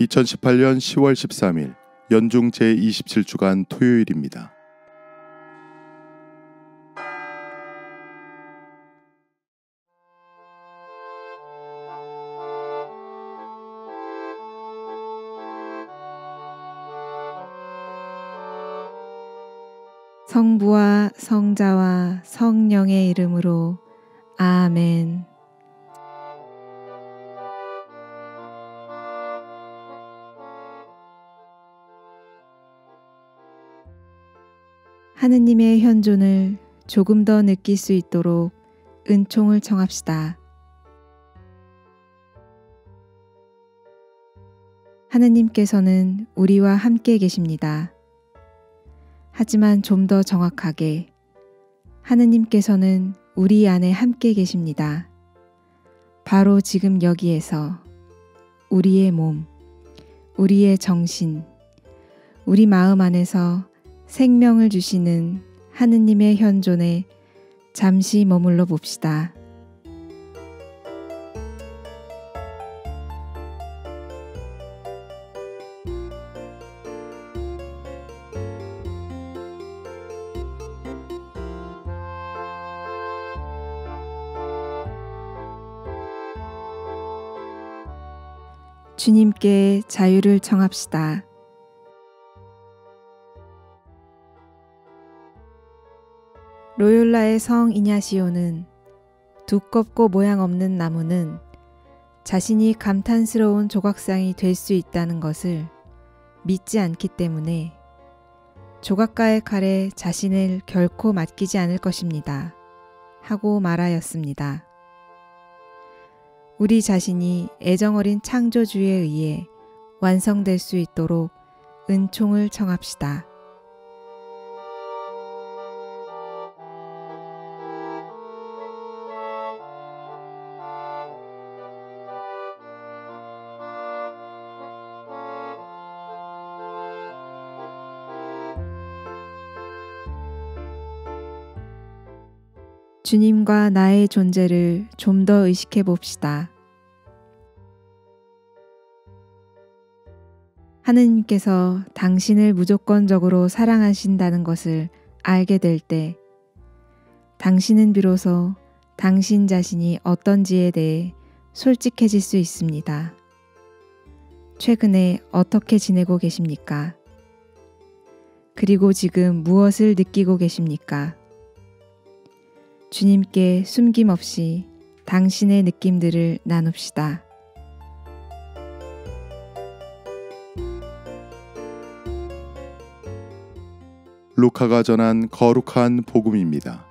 2018년 10월 13일 연중 제27주간 토요일입니다. 성부와 성자와 성령의 이름으로 아멘. 하느님의 현존을 조금 더 느낄 수 있도록 은총을 청합시다. 하느님께서는 우리와 함께 계십니다. 하지만 좀 더 정확하게 하느님께서는 우리 안에 함께 계십니다. 바로 지금 여기에서 우리의 몸, 우리의 정신, 우리 마음 안에서 생명을 주시는 하느님의 현존에 잠시 머물러 봅시다. 주님께 자유를 청합시다. 로욜라의 성 이냐시오는 두껍고 모양 없는 나무는 자신이 감탄스러운 조각상이 될 수 있다는 것을 믿지 않기 때문에 조각가의 칼에 자신을 결코 맡기지 않을 것입니다. 하고 말하였습니다. 우리 자신이 애정어린 창조주에 의해 완성될 수 있도록 은총을 청합시다. 주님과 나의 존재를 좀 더 의식해 봅시다. 하느님께서 당신을 무조건적으로 사랑하신다는 것을 알게 될 때, 당신은 비로소 당신 자신이 어떤지에 대해 솔직해질 수 있습니다. 최근에 어떻게 지내고 계십니까? 그리고 지금 무엇을 느끼고 계십니까? 주님께 숨김없이 당신의 느낌들을 나눕시다. 루카가 전한 거룩한 복음입니다.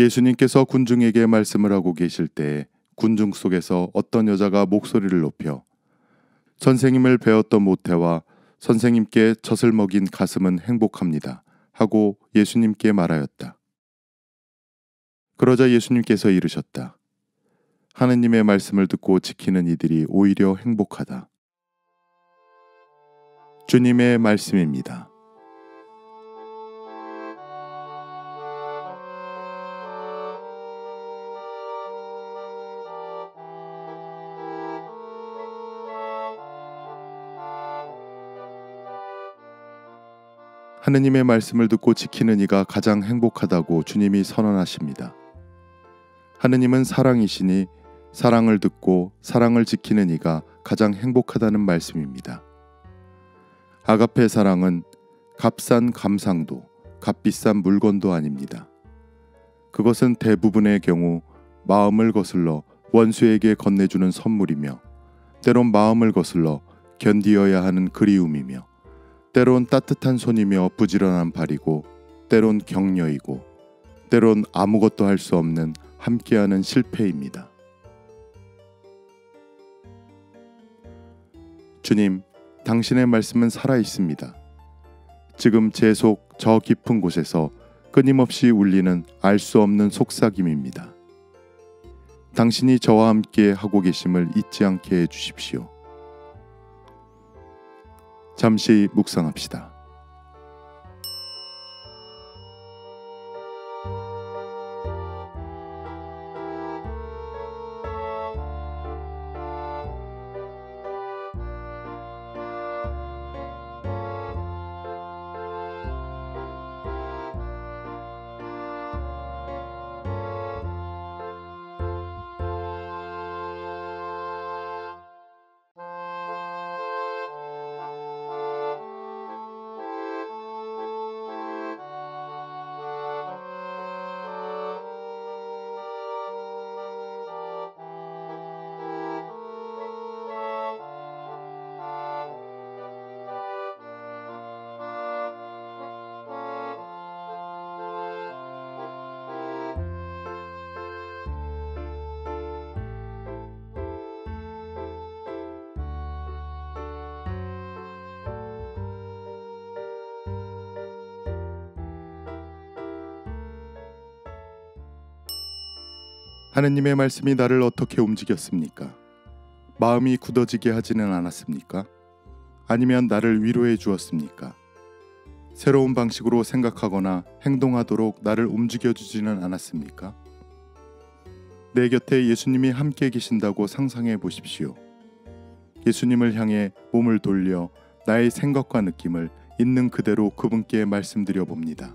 예수님께서 군중에게 말씀을 하고 계실 때 군중 속에서 어떤 여자가 목소리를 높여 선생님을 배웠던 모태와 선생님께 젖을 먹인 가슴은 행복합니다. 하고 예수님께 말하였다. 그러자 예수님께서 이르셨다. 하느님의 말씀을 듣고 지키는 이들이 오히려 행복하다. 주님의 말씀입니다. 하느님의 말씀을 듣고 지키는 이가 가장 행복하다고 주님이 선언하십니다. 하느님은 사랑이시니 사랑을 듣고 사랑을 지키는 이가 가장 행복하다는 말씀입니다. 아가페 사랑은 값싼 감상도, 값비싼 물건도 아닙니다. 그것은 대부분의 경우 마음을 거슬러 원수에게 건네주는 선물이며 때론 마음을 거슬러 견디어야 하는 그리움이며 때론 따뜻한 손이며 부지런한 발이고 때론 격려이고 때론 아무것도 할 수 없는 함께하는 실패입니다. 주님, 당신의 말씀은 살아 있습니다. 지금 제 속 저 깊은 곳에서 끊임없이 울리는 알 수 없는 속삭임입니다. 당신이 저와 함께 하고 계심을 잊지 않게 해 주십시오. 잠시 묵상합시다. 하느님의 말씀이 나를 어떻게 움직였습니까? 마음이 굳어지게 하지는 않았습니까? 아니면 나를 위로해 주었습니까? 새로운 방식으로 생각하거나 행동하도록 나를 움직여 주지는 않았습니까? 내 곁에 예수님이 함께 계신다고 상상해 보십시오. 예수님을 향해 몸을 돌려 나의 생각과 느낌을 있는 그대로 그분께 말씀드려 봅니다.